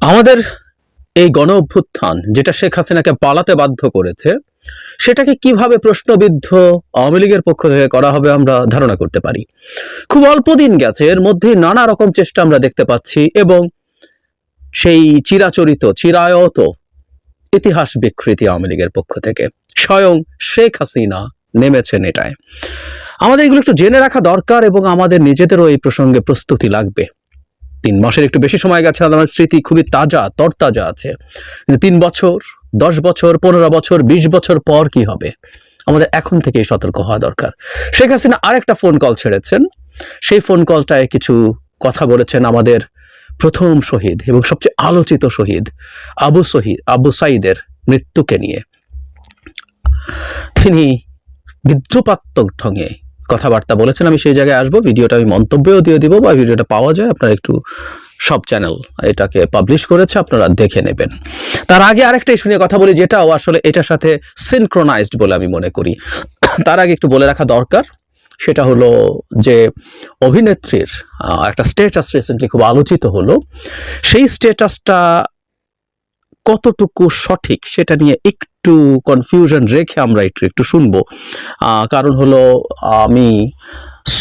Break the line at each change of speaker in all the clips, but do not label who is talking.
আমাদের এই গণ অভ্যুত্থান যেটা শেখ হাসিনাকে পালাতে বাধ্য করেছে, সেটাকে কীভাবে প্রশ্নবিদ্ধ আওয়ামী লীগের পক্ষ থেকে করা হবে আমরা ধারণা করতে পারি। খুব অল্প দিন গেছে, এর মধ্যেই নানা রকম চেষ্টা আমরা দেখতে পাচ্ছি এবং সেই চিরাচরিত, চিরায়ত ইতিহাস বিকৃতি আওয়ামী লীগের পক্ষ থেকে। স্বয়ং শেখ হাসিনা নেমেছেন এটায় আমাদের এগুলো একটু জেনে রাখা দরকার এবং আমাদের নিজেদেরও এই প্রসঙ্গে প্রস্তুতি লাগবে। তিন মাসের একটু বেশি সময় গেছে আমার স্মৃতি খুবই তাজা, তরতাজা আছে। তিন বছর, দশ বছর, পনেরো বছর, বিশ বছর পর কি হবে? আমাদের এখন থেকেই সতর্ক হওয়া দরকার। শেখ হাসিনা আরেকটা ফোন কল ছেড়েছেন। সেই ফোন কলটায় কিছু কথা বলেছেন আমাদের প্রথম শহীদ এবং সবচেয়ে আলোচিত শহীদ, আবু শহীদ, আবু সাইদের মৃত্যুকে নিয়ে। তিনি বিদ্রুপাত্মক ঢঙে কথাবার্তা বলেছেন, আমি সেই জায়গায় আসব, ভিডিওটা আমি মন্তব্যও দিয়ে দিব বা ভিডিওটা পাওয়া যায় আপনার একটু সব চ্যানেল এটাকে পাবলিশ করেছে, আপনারা দেখে নেবেন। তার আগে আরেকটা ইস্যু নিয়ে কথা বলি, যেটাও আসলে এটার সাথে সিনক্রোনাইজড বলে আমি মনে করি। তার আগে একটু বলে রাখা দরকার, সেটা হলো যে অভিনেত্রীর একটা স্টেটাস রিসেন্টলি খুব আলোচিত হলো। সেই স্টেটাসটা কতটুকু সঠিক সেটা নিয়ে একটু কনফিউশন রেখে আমরা একটু একটু শুনব। কারণ হলো আমি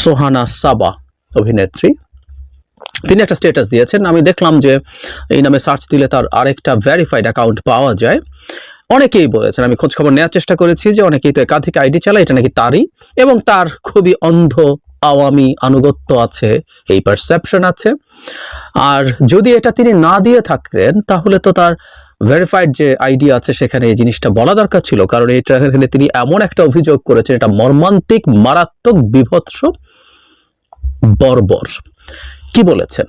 সোহানা সাবা অভিনেত্রী। তিনি একটা স্ট্যাটাস দিয়েছেন। আমি দেখলাম যে এই নামে সার্চ দিলে তার আরেকটা ভেরিফাইড অ্যাকাউন্ট পাওয়া যায়। অনেকেই বলেছেন, আমি খোঁজ খবর নেওয়ার চেষ্টা করেছি যে অনেকেই তো একাধিক আইডি চালায়, এটা নাকি তারই। এবং তার খুবই অন্ধ, আওয়ামী আনুগত্য আছে, এই পারসেপশন আছে। আর যদি এটা তিনি না দিয়ে থাকতেন তাহলে তো তার ভেরিফাইড যে আইডি আছে সেখানে এই জিনিসটা বলা দরকার ছিল। কারণ এটা এখানে তিনি এমন একটা অভিযোগ করেছেন, এটা মর্মান্তিক, মারাত্মক, বিভৎস, বর্বর। কি বলেছেন?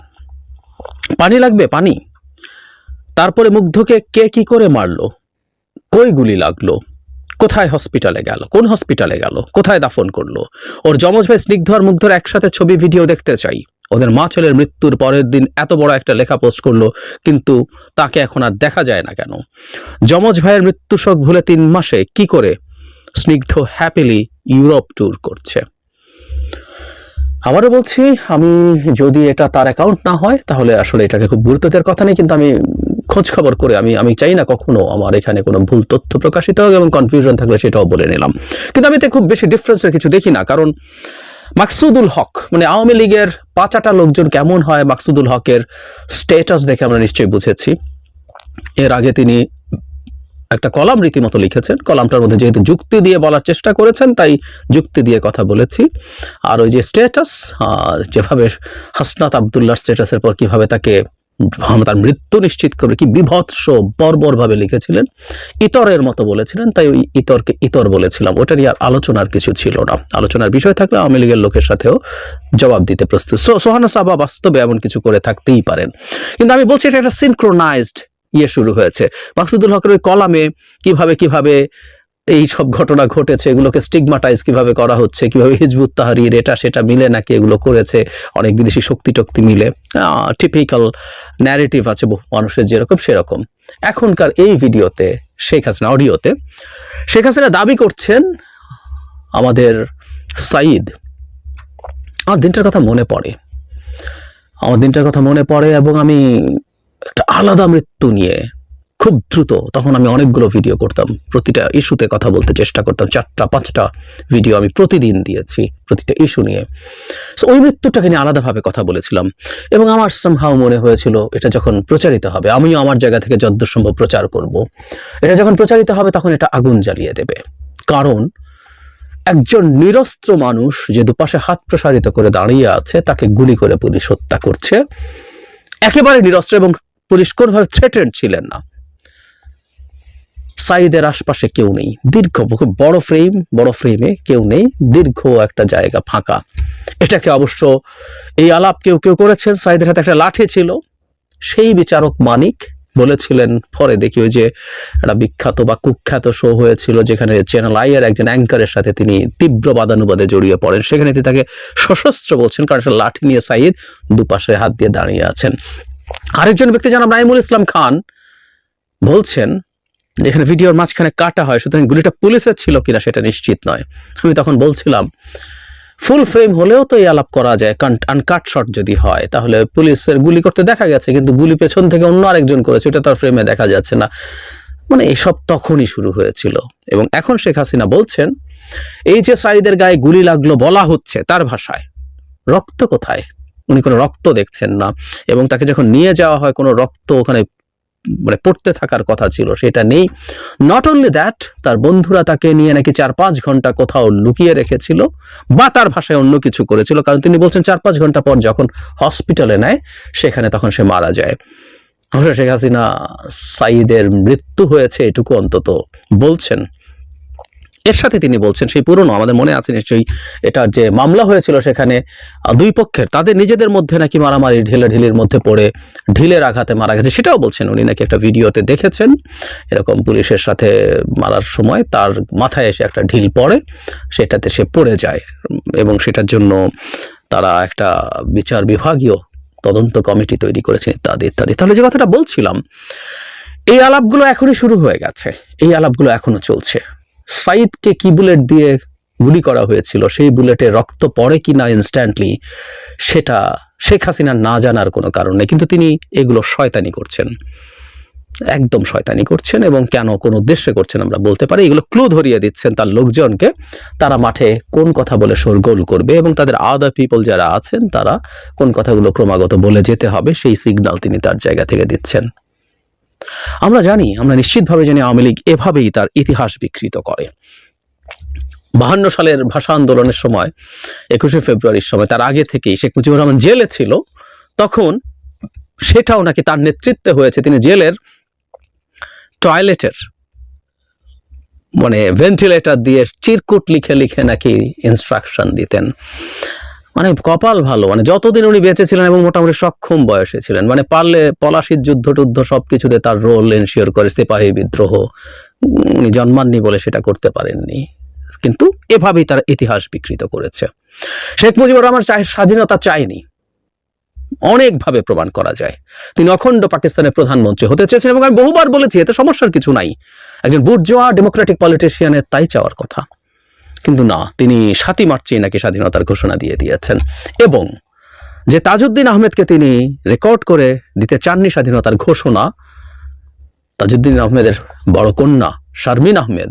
পানি লাগবে, পানি। তারপরে মুগ্ধকে কে কি করে মারলো? কই গুলি লাগল? কোথায় হসপিটালে গেল? কোন হসপিটালে গেল? কোথায় দাফন করল? ওর যমজ ভাই স্নিগ্ধ আর মুগ্ধর একসাথে ছবি ভিডিও দেখতে চাই। ওদের মা ছেলের মৃত্যুর পরের দিন এত বড় একটা লেখা পোস্ট করল, কিন্তু তাকে এখন আর দেখা যায় না কেন? যমজ ভাইয়ের মৃত্যু শোক ভুলে তিন মাসে কি করে স্নিগ্ধ হ্যাপিলি ইউরোপ ট্যুর করছে? আবারও বলছি, আমি যদি এটা তার অ্যাকাউন্ট না হয়, তাহলে আসলে এটাকে খুব গুরুত্ব দেওয়ার কথা নেই, কিন্তু আমি খোঁজ খবর করে, আমি আমি চাই না কখনো আমার এখানে কোনো ভুল তথ্য প্রকাশিত হোক এবং কনফিউশন থাকলে সেটাও বলে নিলাম। কিন্তু আমি এতে খুব বেশি ডিফারেন্সের কিছু দেখি না, কারণ মাকসুদুল হক মানে আওয়ামী লীগের পাঁচাটা লোকজন কেমন হয় মাকসুদুল হকের স্টেটাস দেখে আমরা নিশ্চয়ই বুঝেছি। এর আগে তিনি একটা কলাম রীতিমতো লিখেছেন, কলামটার মধ্যে যেহেতু যুক্তি দিয়ে বলার চেষ্টা করেছেন, তাই যুক্তি দিয়ে কথা বলেছি। আর ওই যে স্টেটাস যেভাবে হাসনাত আবদুল্লার স্টেটাসের পর কীভাবে তাকে তার মৃত্যু নিশ্চিত করে। কি বিভৎস বর্বরভাবে লিখেছিলেন। ইতরের মতো বলেছিলেন, তাই ওই ইতরকে ইতর বলেছিলাম। ওটারই আর আলোচনার কিছু ছিল না। আলোচনার বিষয় থাকলে আওয়ামী লীগের লোকের সাথেও জবাব দিতে প্রস্তুত। সোহানা সাবা বাস্তবে এমন কিছু করে থাকতেই পারেন। কিন্তু আমি বলছি এটা একটা সিনক্রোনাইজড ইয়ে শুরু হয়েছে। মাকসুদুল হকের ওই কলামে কীভাবে কীভাবে এই সব ঘটনা ঘটেছে, এগুলোকে স্টিগমাটাইজ কীভাবে করা হচ্ছে, কীভাবে হিজবুত তাহারির এটা সেটা মিলে নাকি এগুলো করেছে, অনেক বিদেশি শক্তি টক্তি মিলে টিপিক্যাল ন্যারেটিভ আছে, বহু মানুষের যেরকম সেরকম। এখনকার এই ভিডিওতে, শেখ হাসিনা, অডিওতে, শেখ হাসিনা দাবি করছেন আমাদের সাইদ আমার দিনটার কথা মনে পড়ে। আমার দিনটার কথা মনে পড়ে এবং আমি একটা আলাদা মৃত্যু নিয়ে খুব দ্রুত তখন আমি অনেকগুলো ভিডিও করতাম। প্রতিটা ইস্যুতে কথা বলতে চেষ্টা করতাম। চারটা, পাঁচটা ভিডিও আমি প্রতিদিন দিয়েছি, প্রতিটা ইস্যু নিয়ে। সো ওই মৃত্যুটাকে নিয়ে আলাদাভাবে কথা বলেছিলাম। এবং আমার সামহাও মনে হয়েছিল, এটা যখন প্রচারিত হবে, আমিও আমার জায়গা থেকে যদ্দূর সম্ভব প্রচার করব। এটা যখন প্রচারিত হবে, তখন এটা আগুন জ্বালিয়ে দেবে। কারণ, একজন নিরস্ত্র মানুষ যে দুপাশে হাত প্রসারিত করে দাঁড়িয়ে আছে, তাকে গুলি করে পুলিশ হত্যা করছে। একেবারে নিরস্ত্র এবং পুলিশ কোনোভাবে থ্রেটেন্ড ছিলেন না। সাইদের আশপাশে কেউ নেই। দীর্ঘ বড় ফ্রেম বড় ফ্রেমে কেউ নেই। দীর্ঘ একটা জায়গা ফাঁকা। এটাকে অবশ্য এই আলাপ কেউ কেউ করেছেন। সাইদের হাতে একটা লাঠি ছিল। সেই বিচারক মানিক বলেছিলেন, পরে দেখি ওই যে একটা বিখ্যাত বা কুখ্যাত শো হয়েছিল যেখানে চ্যানেল আই এর একজন অ্যাঙ্কারের সাথে তিনি তীব্র বাদানুবাদে জড়িয়ে পড়েন। সেখানে তিনি তাকে সশস্ত্র বলছেন, কারণ একটা লাঠি নিয়ে সাইদ দুপাশে হাত দিয়ে দাঁড়িয়ে আছেন। আরেকজন ব্যক্তি জানাব, নাইমুল ইসলাম খান বলছেন যেখানে ভিডিওর মাঝখানে কাটা হয়, সুতরাং গুলিটা পুলিশের ছিল কিনা সেটা নিশ্চিত নয়। আমি তখন বলছিলাম ফুল ফ্রেম হলেও তো এই আলাপ করা যায় আনকাট শট যদি হয়, তাহলে পুলিশের গুলি করতে দেখা গেছে, কিন্তু গুলি পেছন থেকে অন্য আরেকজন করেছে ওটা তার ফ্রেমে দেখা যাচ্ছে না। মানে এসব তখনই শুরু হয়েছিল। এবং এখন শেখ হাসিনা বলছেন, এই যে সাইদের গায়ে গুলি লাগল বলা হচ্ছে, তার ভাষায়। রক্ত কোথায়? উনি কোনো রক্ত দেখছেন না। এবং তাকে যখন নিয়ে যাওয়া হয়, কোনো রক্ত ওখানে মানে পড়তে থাকার কথা ছিল, সেটা নেই। নট অনলি দ্যাট তার বন্ধুরা তাকে নিয়ে নাকি চার পাঁচ ঘণ্টা কোথাও লুকিয়ে রেখেছিল বা তার ভাষায় অন্য কিছু করেছিল, কারণ তিনি বলছেন চার পাঁচ ঘণ্টা পর যখন হসপিটালে নেয়, সেখানে তখন সে মারা যায়। শেখ হাসিনা সাইদের মৃত্যু হয়েছে এটুকু অন্তত বলছেন। এর সাথে তিনি বলছেন, সেই পুরনো, আমাদের মনে আছে নিশ্চয়ই এটার যে মামলা হয়েছিল সেখানে দুই পক্ষের, তাদের নিজেদের মধ্যে নাকি মারামারি ঢিলে ঢিলের মধ্যে পড়ে ঢিলের আঘাতে মারা গেছে, সেটাও বলছেন উনি নাকি একটা ভিডিওতে দেখেছেন। এরকম পুলিশের সাথে মারার সময় তার মাথায় এসে একটা ঢিল পড়ে, সেটাতে সে পড়ে যায় এবং সেটার জন্য তারা একটা বিচার বিভাগীয় তদন্ত কমিটি তৈরি করেছেন ইত্যাদি ইত্যাদি। তাহলে যে কথাটা বলছিলাম, এই আলাপগুলো এখনই শুরু হয়ে গেছে, এই আলাপগুলো এখনও চলছে। সাইদকে কি বুলেট দিয়ে গুলি করা হয়েছিল? সেই বুলেটে রক্ত পড়ে কি না ইনস্ট্যান্টলি সেটা শেখ হাসিনা না জানার কোনো কারণ নেই। কিন্তু তিনি এগুলো শয়তানি করছেন। একদম শয়তানি করছেন এবং কেন, কোন উদ্দেশ্যে করছেন আমরা বলতে পারি। এগুলো ক্লু ধরিয়ে দিচ্ছেন তার লোকজনকে। তারা মাঠে কোন কথা বলে শোরগোল করবে এবং তাদের আদার পিপল যারা আছেন, তারা কোন কথাগুলো ক্রমাগত বলে যেতে হবে, সেই সিগন্যাল তিনি তার জায়গা থেকে দিচ্ছেন। আমরা জানি, আমরা নিশ্চিতভাবে জানি আওয়ামী লীগ এভাবেই তার ইতিহাস বিকৃত করে। বাহান্ন সালের ভাষা আন্দোলনের সময়, একুশে ফেব্রুয়ারির সময়, তার আগে থেকেই শেখ মুজিবুর রহমান জেলে ছিল, তখন সেটাও নাকি তার নেতৃত্বে হয়েছে। তিনি জেলের টয়লেটের মানে ভেন্টিলেটর দিয়ে চিরকুট লিখে লিখে নাকি ইনস্ট্রাকশন দিতেন। মানে কপাল ভালো মানে যতদিন উনি বেঁচে ছিলেন এবং মোটামুটি সক্ষম বয়সে ছিলেন মানে পারলে পলাশির যুদ্ধ টুদ্ধ সব কিছুতে তার রোল এনশিওর করে, সিপাহী বিদ্রোহ উনি জন্মাননি বলে সেটা করতে পারেননি। কিন্তু এভাবেই তার ইতিহাস বিকৃত করেছে। শেখ মুজিবুর রহমান চাই, স্বাধীনতা চায়নি। অনেকভাবে প্রমাণ করা যায়। তিনি অখণ্ড পাকিস্তানের প্রধানমন্ত্রী হতে চেয়েছেন এবং আমি বহুবার বলেছি, এতে সমস্যার কিছু নাই। একজন বুর্জোয়া ডেমোক্রেটিক পলিটিশিয়ানের তাই চাওয়ার কথা। কিন্তু না, তিনি সাতই মার্চেই নাকি স্বাধীনতার ঘোষণা দিয়ে দিয়েছেন। এবং যে তাজউদ্দিন আহমেদকে তিনি রেকর্ড করে দিতে চাননি স্বাধীনতার ঘোষণা, তাজউদ্দিন আহমেদের বড় কন্যা শারমিন আহমেদ,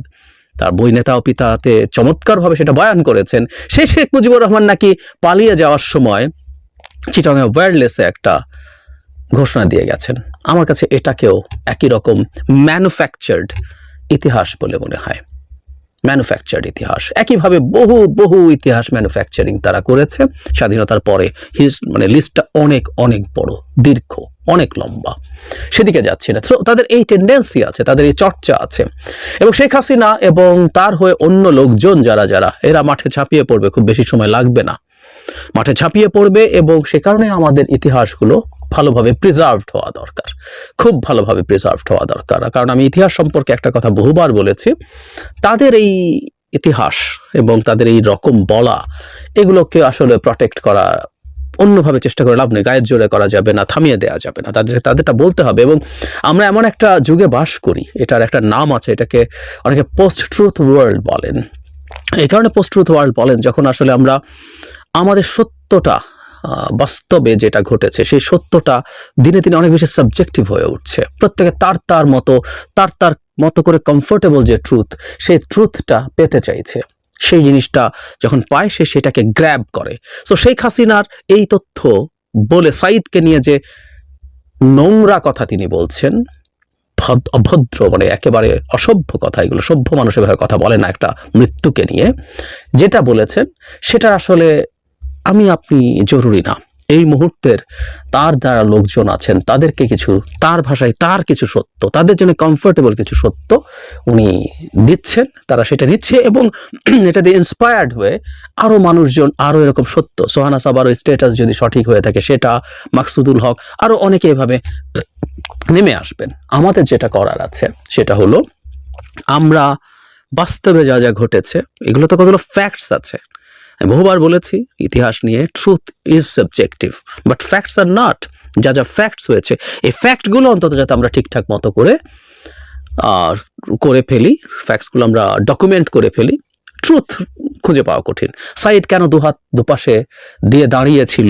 তার বই নেতা ও পিতাতে চমৎকারভাবে সেটা বয়ান করেছেন। সে শেখ মুজিবুর রহমান নাকি পালিয়ে যাওয়ার সময় চিটংয়ে ওয়ারলেসে একটা ঘোষণা দিয়ে গেছেন। আমার কাছে এটাকেও একই রকম ম্যানুফ্যাকচার্ড ইতিহাস বলে মনে হয়। ম্যানুফ্যাকচার্ড ইতিহাস। একইভাবে বহু বহু ইতিহাস ম্যানুফ্যাকচারিং তারা করেছে। স্বাধীনতার পরে হিস মানে লিস্টটা অনেক অনেক বড়, দীর্ঘ, অনেক লম্বা। সেদিকে যাচ্ছি না। তাদের এই টেন্ডেন্সি আছে, তাদের এই চর্চা আছে। এবং শেখ হাসিনা এবং তার হয়ে অন্য লোকজন যারা যারা, এরা মাঠে ঝাঁপিয়ে পড়বে, খুব বেশি সময় লাগবে না। মাঠে ঝাঁপিয়ে পড়বে এবং সে কারণে আমাদের ইতিহাসগুলো ভালোভাবে প্রিজার্ভড হওয়া দরকার। খুব ভালোভাবে প্রিজার্ভড হওয়া দরকার। কারণ আমি ইতিহাস সম্পর্কে একটা কথা বহুবার বলেছি, তাদের এই ইতিহাস এবং তাদের এই রকম বলা, এগুলোকে আসলে প্রটেক্ট করা, অন্যভাবে চেষ্টা করে লাভ নেই, গায়ের জোরে করা যাবে না, থামিয়ে দেওয়া যাবে না, তাদের তাদেরটা বলতে হবে এবং আমরা এমন একটা যুগে বাস করি, এটার একটা নাম আছে, এটাকে অনেকে পোস্ট ট্রুথ ওয়ার্ল্ড বলেন। এই কারণে পোস্ট ট্রুথ ওয়ার্ল্ড বলেন, যখন আসলে আমরা আমাদের সত্যটা বাস্তবে যেটা ঘটেছে, সেই সত্যটা দিনে দিনে অনেক বেশি সাবজেক্টিভ হয়ে উঠছে। প্রত্যেকে তার তার মতো, তার তার মতো করে কমফোর্টেবল যে ট্রুথ সেই ট্রুথটা পেতে চাইছে। সেই জিনিসটা যখন পায়, সে সেটাকে গ্র্যাব করে। সো শেখ হাসিনার এই তথ্য বলে সাইদকে নিয়ে যে নোংরা কথা তিনি বলছেন, ভদ- অভদ্র মানে একেবারে অসভ্য কথা এগুলো, সভ্য মানুষ এভাবে কথা বলে না একটা মৃত্যুকে নিয়ে। যেটা বলেছেন, সেটা আসলে আমি আপনি জরুরি না। এই মুহূর্তের তার যারা লোকজন আছেন, তাদেরকে কিছু, তার ভাষায় তার কিছু সত্য, তাদের জন্য কমফোর্টেবল কিছু সত্য উনি দিচ্ছেন, তারা সেটা নিচ্ছে এবং এটা দিয়ে ইন্সপায়ার্ড হয়ে আরও মানুষজন আরও এরকম সত্য, সোহানা সাবার স্ট্যাটাস যদি সঠিক হয়ে থাকে, সেটা মাকসুদুল হক আরও অনেকে এভাবে নেমে আসবেন। আমাদের যেটা করার আছে, সেটা হলো আমরা বাস্তবে যা যা ঘটেছে এগুলো তো কতগুলো ফ্যাক্টস আছে বহুবার বলেছি ইতিহাস নিয়ে truth is subjective but facts are not যা যা ফ্যাক্টস হয়েছে এই ফ্যাক্টগুলো অন্তত যাতে আমরা ঠিকঠাক মতো করে আহ, করে ফেলি ফ্যাক্টসগুলো আমরা ডকুমেন্ট করে ফেলি ট্রুথ খুঁজে পাওয়া কঠিন। সাইদ কেন দুহাত দুপাশে দিয়ে দাঁড়িয়েছিল?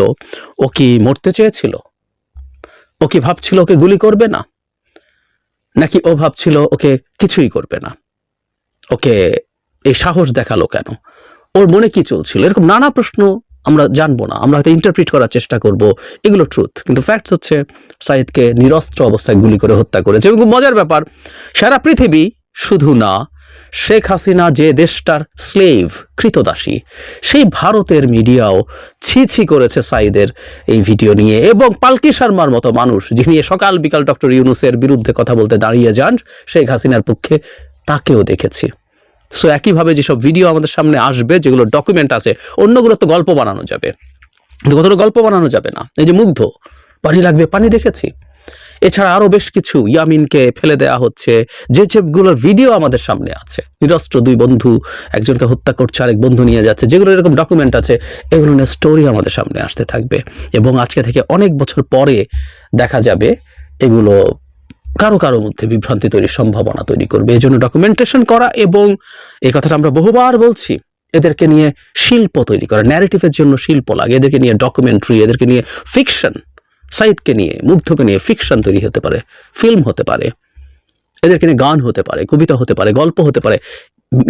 ও কি মরতে চেয়েছিল? ও কি ভাবছিল ওকে গুলি করবে না? নাকি ও ভাবছিল ওকে কিছুই করবে না? ওকে এই সাহস দেখাল কেন? ওর মনে কি চলছিল? এরকম নানা প্রশ্ন আমরা জানব না। আমরা হয়তো ইন্টারপ্রিট করার চেষ্টা করব। এগুলো ট্রুথ কিন্তু ফ্যাক্টস হচ্ছে, সাইদকে নিরস্ত্র অবস্থায় গুলি করে হত্যা করেছে। এবং মজার ব্যাপার, সারা পৃথিবী শুধু না, শেখ হাসিনা যে দেশটার স্লেভ কৃতদাসী, সেই ভারতের মিডিয়াও ছি ছি করেছে সাইদের এই ভিডিও নিয়ে। এবং পালকি শর্মার মতো মানুষ, যিনি সকাল বিকাল ডক্টর ইউনুসের বিরুদ্ধে কথা বলতে দাঁড়িয়ে যান, শেখ হাসিনার পক্ষে তাকেও দেখেছি। সো একইভাবে যেসব ভিডিও আমাদের সামনে আসবে, যেগুলো ডকুমেন্ট আছে, অন্যগুলো তো গল্প বানানো যাবে। কিন্তু কতটা গল্প বানানো যাবে না। এই যে মুগ্ধ, পানি লাগবে, পানি দেখেছি। এছাড়া আরও বেশ কিছু ইয়ামিনকে ফেলে দেওয়া হচ্ছে। যে যেগুলোর ভিডিও আমাদের সামনে আছে। নিরস্ত্র দুই বন্ধু, একজনকে হত্যা করছে, আরেক বন্ধু নিয়ে যাচ্ছে। যেগুলো এরকম ডকুমেন্ট আছে, এগুলো নিয়ে স্টোরি আমাদের সামনে আসতে থাকবে। এবং আজকে থেকে অনেক বছর পরে দেখা যাবে, এগুলো কারও কারও মধ্যে বিভ্রান্তি তৈরির সম্ভাবনা তৈরি করবে। এই জন্য ডকুমেন্টেশন করা এবং এই কথাটা আমরা বহুবার বলছি, এদেরকে নিয়ে শিল্প তৈরি করা। ন্যারেটিভের জন্য শিল্প লাগে, এদেরকে নিয়ে ডকুমেন্টারি এদেরকে নিয়ে ফিকশন সাইদকে নিয়ে, মুগ্ধকে নিয়ে ফিকশন তৈরি হতে পারে ফিল্ম হতে পারে, এদেরকে নিয়ে গান হতে পারে, কবিতা হতে পারে, গল্প হতে পারে।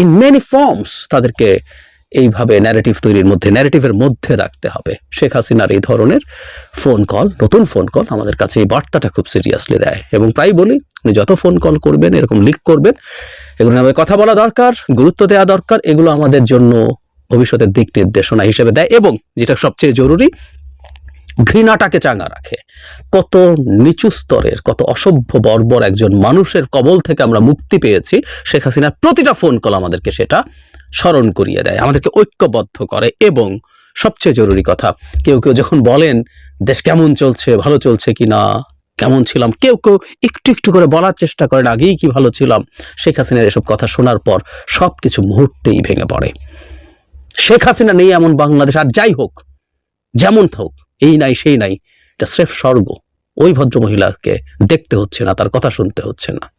ইন মেনি ফর্মস তাদেরকে এইভাবে ন্যারেটিভ তৈরির মধ্যে ন্যারেটিভের মধ্যে রাখতে হবে। শেখ হাসিনার এই ধরনের ফোন কল নতুন ফোন কল আমাদের কাছে এই বার্তাটা খুব সিরিয়াসলি দেয়। এবং প্রায় বলি উনি যত ফোন কল করবেন, এরকম লিক করবেন, এগুলো আমাদের কথা বলা দরকার, গুরুত্ব দেওয়া দরকার, এগুলো আমাদের জন্য ভবিষ্যতের দিক নির্দেশনা হিসেবে দেয় এবং যেটা সবচেয়ে জরুরি, ঘৃণাটাকে চাঙ্গা রাখে। কত নিচু স্তরের, কত অসভ্য বর্বর একজন মানুষের কবল থেকে আমরা মুক্তি পেয়েছি, শেখ হাসিনার প্রতিটা ফোন কল আমাদেরকে সেটা স্মরণ করিয়ে দেয়, আমাদেরকে ঐক্যবদ্ধ করে। এবং সবচেয়ে জরুরি কথা, কেউ কেউ যখন বলেন, দেশ কেমন চলছে, ভালো চলছে কি না? কেমন ছিলাম? কেউ কেউ একটু একটু করে বলার চেষ্টা করেন, আগেই কি ভালো ছিলাম? শেখ হাসিনার এসব কথা শোনার পর সব কিছু মুহূর্তেই ভেঙে পড়ে। শেখ হাসিনা নেই এমন বাংলাদেশ, আর যাই হোক, যেমন হোক, এই নাই, সেই নাই, এটা স্রেফ স্বর্গ। ওই ভদ্রমহিলাকে দেখতে হচ্ছে না, তার কথা শুনতে হচ্ছে না।